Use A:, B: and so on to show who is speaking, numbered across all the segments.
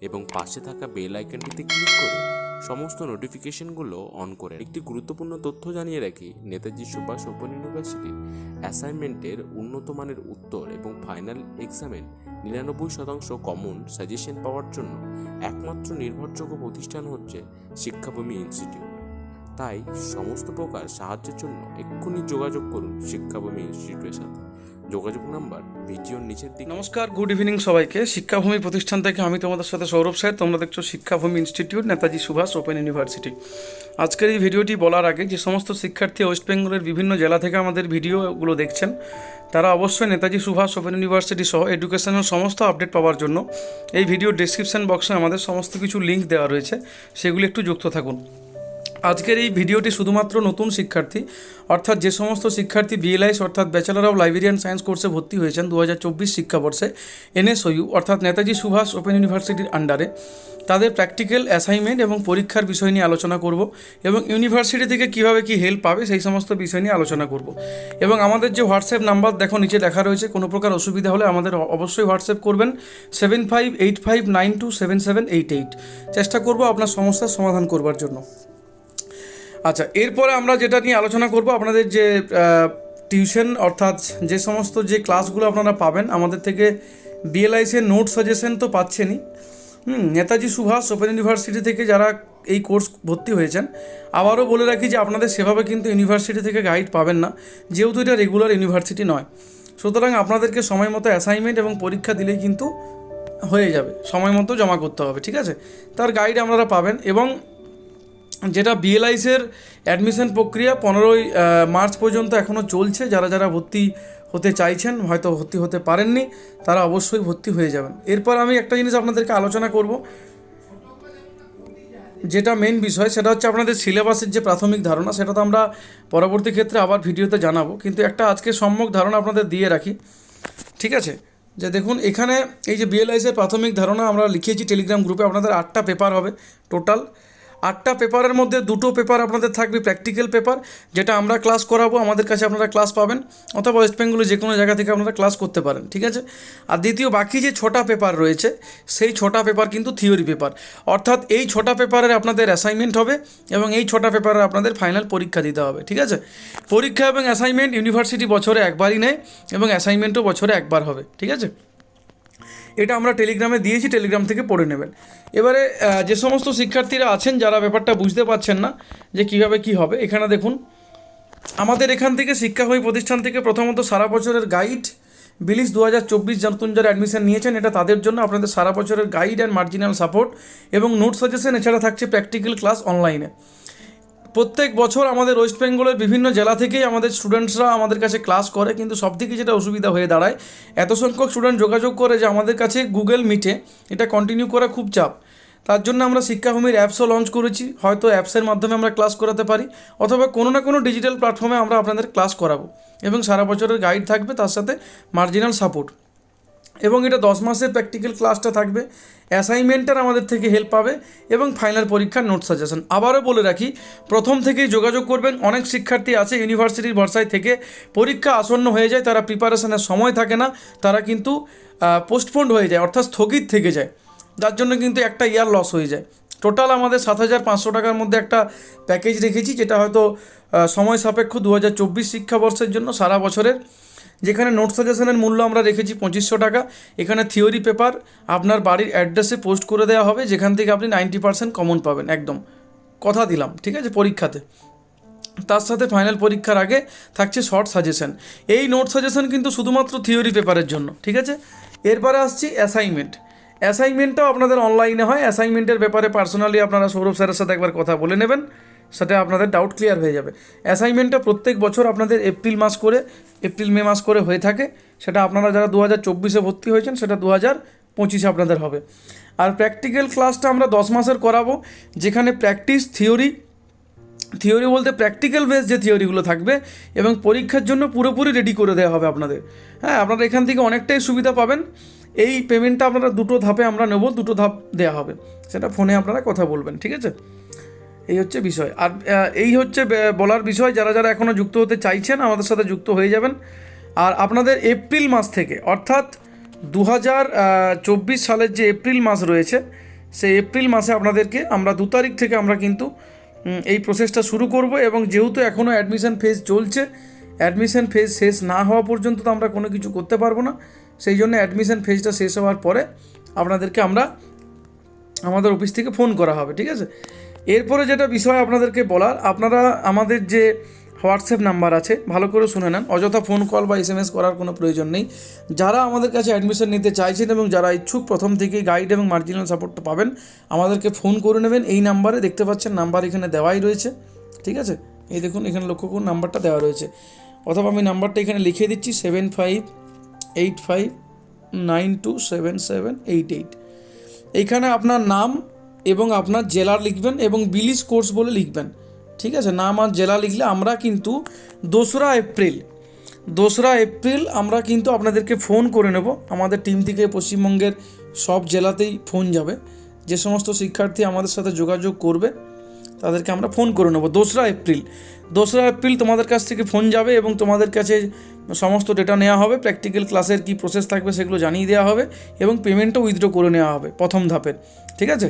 A: এবং পাশে থাকা বেল আইকনটিতে ক্লিক করে সমস্ত নোটিফিকেশনগুলো অন করে একটি গুরুত্বপূর্ণ তথ্য জানিয়ে রাখি, নেতাজি সুভাষ ওপেন ইউনিভার্সিটির অ্যাসাইনমেন্টের উন্নত মানের উত্তর এবং ফাইনাল এক্সামের নিরানব্বই শতাংশ কমন সাজেশন পাওয়ার জন্য একমাত্র নির্ভরযোগ্য প্রতিষ্ঠান হচ্ছে শিক্ষাভূমি ইনস্টিটিউট তাই সমস্ত প্রকার সাহায্যের জন্য এক্ষুনি যোগাযোগ করুন শিক্ষাভূমি ইনস্টিটিউটের সাথে যোগাযোগ নাম্বার ভিডিওর নিচের দিকে।
B: নমস্কার গুড ইভিনিং সবাইকে। শিক্ষাভূমি প্রতিষ্ঠান থেকে আমি তোমাদের সাথে সৌরভ স্যার, তোমরা দেখছ Shikshabhumi institute Netaji Subhas open university আজকের এই ভিডিওটি বলার আগে যে সমস্ত শিক্ষার্থী ওয়েস্ট বেঙ্গলের বিভিন্ন জেলা থেকে আমাদের ভিডিওগুলো দেখছেন, তারা অবশ্যই নেতাজি সুভাষ ওপেন ইউনিভার্সিটি সহ এডুকেশনের সমস্ত আপডেট পাওয়ার জন্য এই ভিডিও ডিসক্রিপশন বক্সে আমাদের সমস্ত কিছু লিঙ্ক দেওয়া রয়েছে, সেগুলি একটু যুক্ত থাকুন। আজকের এই ভিডিওটি শুধুমাত্র নতুন শিক্ষার্থী, অর্থাৎ যে সমস্ত শিক্ষার্থী বিএলআইস অর্থাৎ ব্যাচেলর অফ লাইব্রেরিয়ান সায়েন্স কোর্সে ভর্তি হয়েছেন দু হাজার চব্বিশ শিক্ষাবর্ষে এনএসওইউ অর্থাৎ নেতাজি সুভাষ ওপেন ইউনিভার্সিটির আন্ডারে তাদের প্র্যাকটিক্যাল অ্যাসাইনমেন্ট এবং পরীক্ষার বিষয় নিয়ে আলোচনা করব এবং ইউনিভার্সিটি থেকে কীভাবে কী হেল্প পাবে সেই সমস্ত বিষয় নিয়ে আলোচনা করব। এবং আমাদের যে হোয়াটসঅ্যাপ নাম্বার দেখো, নিচে লেখা রয়েছে, কোনো প্রকার অসুবিধা হলে আমাদের অবশ্যই হোয়াটসঅ্যাপ করবেন seven five eight five nine two seven seven eight eight চেষ্টা করব আপনার সমস্যার সমাধান করবার জন্য। আচ্ছা এরপরে আমরা যেটা নিয়ে আলোচনা করব, আপনাদের যে টিউশন, অর্থাৎ যে সমস্ত যে ক্লাসগুলো আপনারা পাবেন, আমাদের থেকে বিএলআইসির নোট সাজেশন তো পাচ্ছেনই। হুম, নেতাজি সুভাষ ওপেন ইউনিভার্সিটি থেকে যারা এই কোর্স ভর্তি হয়েছেন, আবারও বলে রাখি যে আপনাদের সেভাবে কিন্তু ইউনিভার্সিটি থেকে গাইড পাবেন না, যেহেতু এটা রেগুলার ইউনিভার্সিটি নয়। সুতরাং আপনাদেরকে সময় মতো অ্যাসাইনমেন্ট এবং পরীক্ষা দিলেই কিন্তু হয়ে যাবে, সময় মতো জমা করতে হবে, ঠিক আছে? তার গাইড আপনারা পাবেন এবং যেটা বিএলআইসের অ্যাডমিশন প্রক্রিয়া পনেরোই মার্চ পর্যন্ত এখনও চলছে। যারা যারা ভর্তি হতে চাইছেন, হয়তো ভর্তি হতে পারেননি, তারা অবশ্যই ভর্তি হয়ে যাবেন। এরপর আমি একটা জিনিস আপনাদেরকে আলোচনা করব। যেটা মেন বিষয়, সেটা হচ্ছে আপনাদের সিলেবাসের যে প্রাথমিক ধারণা, সেটা তো আমরা পরবর্তী ক্ষেত্রে আবার ভিডিওতে জানাব। কিন্তু একটা আজকে সম্যক ধারণা আপনাদের দিয়ে রাখি। ঠিক আছে? যে দেখুন, এখানে এই যে বিএলআইসের প্রাথমিক ধারণা আমরা লিখেছি টেলিগ্রাম গ্রুপে আপনাদের আটটা পেপার হবে টোটাল আটটা পেপারের মধ্যে দুটো পেপার আপনাদের থাকবে প্র্যাকটিক্যাল পেপার যেটা আমরা ক্লাস করাবো, আমাদের কাছে আপনারা ক্লাস পাবেন, অথবা ওয়েস্ট বেঙ্গলে যে কোনো জায়গা থেকে আপনারা ক্লাস করতে পারেন, ঠিক আছে? আর দ্বিতীয়, বাকি যে ছটা পেপার রয়েছে, সেই ছটা পেপার কিন্তু থিওরি পেপার অর্থাৎ এই ছটা পেপারের আপনাদের অ্যাসাইনমেন্ট হবে এবং এই ছটা পেপারে আপনাদের ফাইনাল পরীক্ষা দিতে হবে, ঠিক আছে? পরীক্ষা এবং অ্যাসাইনমেন্ট ইউনিভার্সিটি বছরে একবারই নেয় এবং অ্যাসাইনমেন্টও বছরে একবার হবে, ঠিক আছে? এটা আমরা টেলিগ্রামে দিয়েছি, টেলিগ্রাম থেকে পড়ে নেবেন। এবারে যে সমস্ত শিক্ষার্থীরা আছেন, যারা ব্যাপারটা বুঝতে পারছেন না যে কীভাবে কি হবে, এখানে দেখুন, আমাদের এখান থেকে শিক্ষা শিক্ষাহী প্রতিষ্ঠান থেকে প্রথমত সারা বছরের গাইড বিলিশ দু হাজার চব্বিশ নতুন যারা অ্যাডমিশন নিয়েছেন, এটা তাদের জন্য আপনাদের সারা বছরের গাইড অ্যান্ড মার্জিনাল সাপোর্ট এবং নোট সাজেশন এছাড়া থাকছে প্র্যাকটিক্যাল ক্লাস অনলাইনে প্রত্যেক বছর আমাদের ওয়েস্ট বেঙ্গলের বিভিন্ন জেলা থেকেই আমাদের স্টুডেন্টসরা আমাদের কাছে ক্লাস করে, কিন্তু সবথেকে যেটা অসুবিধা হয়ে দাঁড়ায়, এত সংখ্যক স্টুডেন্ট যোগাযোগ করে যে আমাদের কাছে গুগল মিটে এটা কন্টিনিউ করা খুব চাপ। তার জন্য আমরা শিক্ষাভূমির অ্যাপসও লঞ্চ করেছি, হয়তো অ্যাপসের মাধ্যমে আমরা ক্লাস করাতে পারি, অথবা কোনো না কোনো ডিজিটাল প্ল্যাটফর্মে আমরা আপনাদের ক্লাস করাবো, এবং সারা বছরের গাইড থাকবে তার সাথে মার্জিনাল সাপোর্ট এবং এটা দশ মাসের প্র্যাকটিক্যাল ক্লাসটা থাকবে। অ্যাসাইনমেন্টের আমাদের থেকে হেল্প পাবে এবং ফাইনাল পরীক্ষার নোট সাজেশন আবারও বলে রাখি, প্রথম থেকেই যোগাযোগ করবেন। অনেক শিক্ষার্থী আছে ইউনিভার্সিটির ভরসায় থেকে পরীক্ষা আসন্ন হয়ে যায়, তারা প্রিপারেশনের সময় থাকে না, তারা কিন্তু পোস্টপোন্ড হয়ে যায়, অর্থাৎ স্থগিত থেকে যায়। যার জন্য কিন্তু একটা ইয়ার লস হয়ে যায়। টোটাল আমাদের সাত হাজার পাঁচশো টাকার মধ্যে একটা প্যাকেজ রেখেছি, যেটা হয়তো সময় সাপেক্ষ দু হাজার চব্বিশ শিক্ষাবর্ষের জন্য সারা বছরের যেখানে নোট সাজেশনের মূল্য আমরা রেখেছি পঁচিশশো টাকা। এখানে থিওরি পেপার আপনার বাড়ির অ্যাড্রেসে পোস্ট করে দেওয়া হবে, যেখান থেকে আপনি নাইনটি পার্সেন্ট কমন পাবেন, একদম। কথা দিলাম, ঠিক আছে, পরীক্ষাতে। তার সাথে ফাইনাল পরীক্ষার আগে থাকছে শর্ট সাজেশন এই নোট সাজেশন কিন্তু শুধুমাত্র থিওরি পেপারের জন্য, ঠিক আছে? এরপরে আসছি অ্যাসাইনমেন্ট অ্যাসাইনমেন্টটাও আপনাদের অনলাইনে হয়। অ্যাসাইনমেন্টের ব্যাপারে পার্সোনালি আপনারা সৌরভ স্যারের সাথে একবার কথা বলে নেবেন। সেটা আপনাদের ডাউট ক্লিয়ার হয়ে যাবে। অ্যাসাইনমেন্টটা প্রত্যেক বছর আপনাদের এপ্রিল মাস করে এপ্রিল মে মাস করে হয়ে থাকে। সেটা আপনারা যারা দু হাজার চব্বিশে ভর্তি হয়েছেন, সেটা দু হাজার পঁচিশে আপনাদের হবে। আর প্র্যাকটিক্যাল ক্লাসটা আমরা দশ মাসের করাবো, যেখানে প্র্যাকটিস থিওরি থিওরি বলতে প্র্যাকটিক্যাল বেস যে থিওরিগুলো থাকবে, এবং পরীক্ষার জন্য পুরোপুরি রেডি করে দেওয়া হবে আপনাদের। হ্যাঁ আপনারা এখান থেকে অনেকটাই সুবিধা পাবেন। এই পেমেন্টটা আপনারা দুটো ধাপে আমরা নেব, দুটো ধাপ দেওয়া হবে। সেটা ফোনে আপনারা কথা বলবেন, ঠিক আছে? এই হচ্ছে বিষয়। আর এই হচ্ছে বলার বিষয়, যারা যারা এখনও যুক্ত হতে চাইছেন, আমাদের সাথে যুক্ত হয়ে যাবেন। আর আপনাদের এপ্রিল মাস থেকে, অর্থাৎ দু হাজার চব্বিশ সালের যে এপ্রিল মাস রয়েছে, সেই এপ্রিল মাসে আপনাদেরকে আমরা দু তারিখ থেকে আমরা কিন্তু এই প্রসেসটা শুরু করব এবং যেহেতু এখনও অ্যাডমিশন ফেজ চলছে অ্যাডমিশন ফেজ শেষ না হওয়া পর্যন্ত তো আমরা কোনো কিছু করতে পারব না। সেই জন্য অ্যাডমিশন ফেজটা শেষ হওয়ার পরে আপনাদেরকে আমরা আমাদের অফিস থেকে ফোন করা হবে, ঠিক আছে? এরপরে যেটা বিষয় আপনাদেরকে বলার, আপনারা আমাদের যে হোয়াটসঅ্যাপ নাম্বার আছে, ভালো করে শুনে নেন। অযথা ফোন কল বা এস করার কোনো প্রয়োজন নেই। যারা আমাদের কাছে অ্যাডমিশন নিতে চাইছেন এবং যারা ইচ্ছুক, প্রথম থেকেই গাইড এবং মার্জিনাল সাপোর্টটা পাবেন, আমাদেরকে ফোন করে নেবেন। এই নাম্বারে দেখতে পাচ্ছেন, নাম্বার এখানে দেওয়াই রয়েছে, ঠিক আছে? এই দেখুন, এখানে লক্ষ্য করুন, নাম্বারটা দেওয়া রয়েছে। অথবা আমি নাম্বারটা এখানে লিখে দিচ্ছি seven five eight five nine two seven seven eight eight এইখানে আপনার নাম এবং আপনার জেলা লিখবেন এবং বিলিশ কোর্স বলে লিখবেন। ঠিক আছে? নাম আর জেলা লিখলে আমরা কিন্তু দোসরা এপ্রিল দোসরা এপ্রিল আমরা কিন্তু আপনাদেরকে ফোন করে নেব। আমাদের টিম থেকে পশ্চিমবঙ্গের সব জেলাতেই ফোন যাবে। যে সমস্ত শিক্ষার্থী আমাদের সাথে যোগাযোগ করবে, তাদেরকে আমরা ফোন করে নেব। দোসরা এপ্রিল। দোসরা এপ্রিল তোমাদের কাছ থেকে ফোন যাবে এবং তোমাদের কাছে সমস্ত ডেটা নেওয়া হবে প্র্যাকটিক্যাল ক্লাসের কী প্রসেস থাকবে সেগুলো জানিয়ে দেওয়া হবে এবং পেমেন্টও উইথড্র করে নেওয়া হবে প্রথম ধাপের, ঠিক আছে?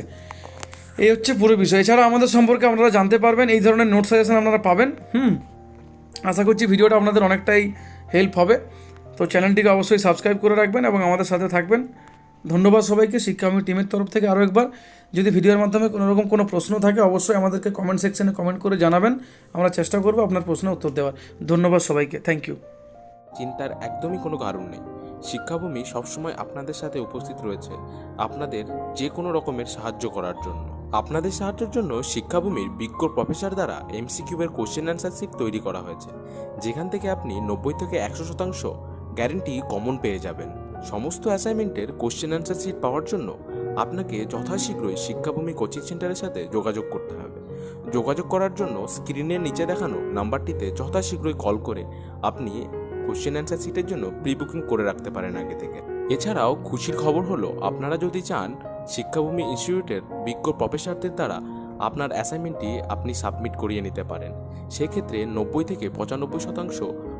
B: এই হচ্ছে পুরো বিষয়। এছাড়া আমাদের সম্পর্কে আপনারা জানতে পারবেন, এই ধরনের নোট সাজেশন আপনারা পাবেন, হুম? আশা করছি ভিডিওটা আপনাদের অনেকটাই হেল্প হবে। তো চ্যানেলটিকে অবশ্যই সাবস্ক্রাইব করে রাখবেন এবং আমাদের সাথে থাকবেন। ধন্যবাদ সবাইকে শিক্ষা আমি টিমের তরফ থেকে আরও একবার। যদি ভিডিওর মাধ্যমে কোনো রকম কোনো প্রশ্ন থাকে, অবশ্যই আমাদেরকে কমেন্ট সেকশনে কমেন্ট করে জানাবেন। আমরা চেষ্টা করব আপনার প্রশ্নের উত্তর দেওয়ার। ধন্যবাদ সবাইকে থ্যাংক ইউ
A: চিন্তার একদমই কোনো কারণ নেই। শিক্ষাভূমি সবসময় আপনাদের সাথে উপস্থিত রয়েছে আপনাদের যে কোনো রকমের সাহায্য করার জন্য। আপনাদের সাহায্যের জন্য শিক্ষাভূমির বিজ্ঞ প্রফেসর দ্বারা এমসিকিউবের কোশ্চেন অ্যান্সার সিট তৈরি করা হয়েছে। যেখান থেকে আপনি নব্বই থেকে একশো শতাংশ গ্যারেন্টি কমন পেয়ে যাবেন। সমস্ত অ্যাসাইনমেন্টের কোশ্চেন অ্যান্সার সিট পাওয়ার জন্য আপনাকে যথাশীঘ্রই শিক্ষাভূমি কোচিং সেন্টারের সাথে যোগাযোগ করতে হবে। যোগাযোগ করার জন্য স্ক্রিনের নিচে দেখানো নাম্বারটিতে যথাশীঘ্রই কল করে আপনি কোশ্চেন অ্যান্সার সিটের জন্য প্রি বুকিং করে রাখতে পারেন আগে থেকে। এছাড়াও খুশির খবর হলো, আপনারা যদি চান শিক্ষাভূমি ইনস্টিটিউটের বিজ্ঞ প্রফেসরদের দ্বারা আপনার অ্যাসাইনমেন্টটি আপনি সাবমিট করিয়ে নিতে পারেন। সেক্ষেত্রে নব্বই থেকে পঁচানব্বই শতাংশ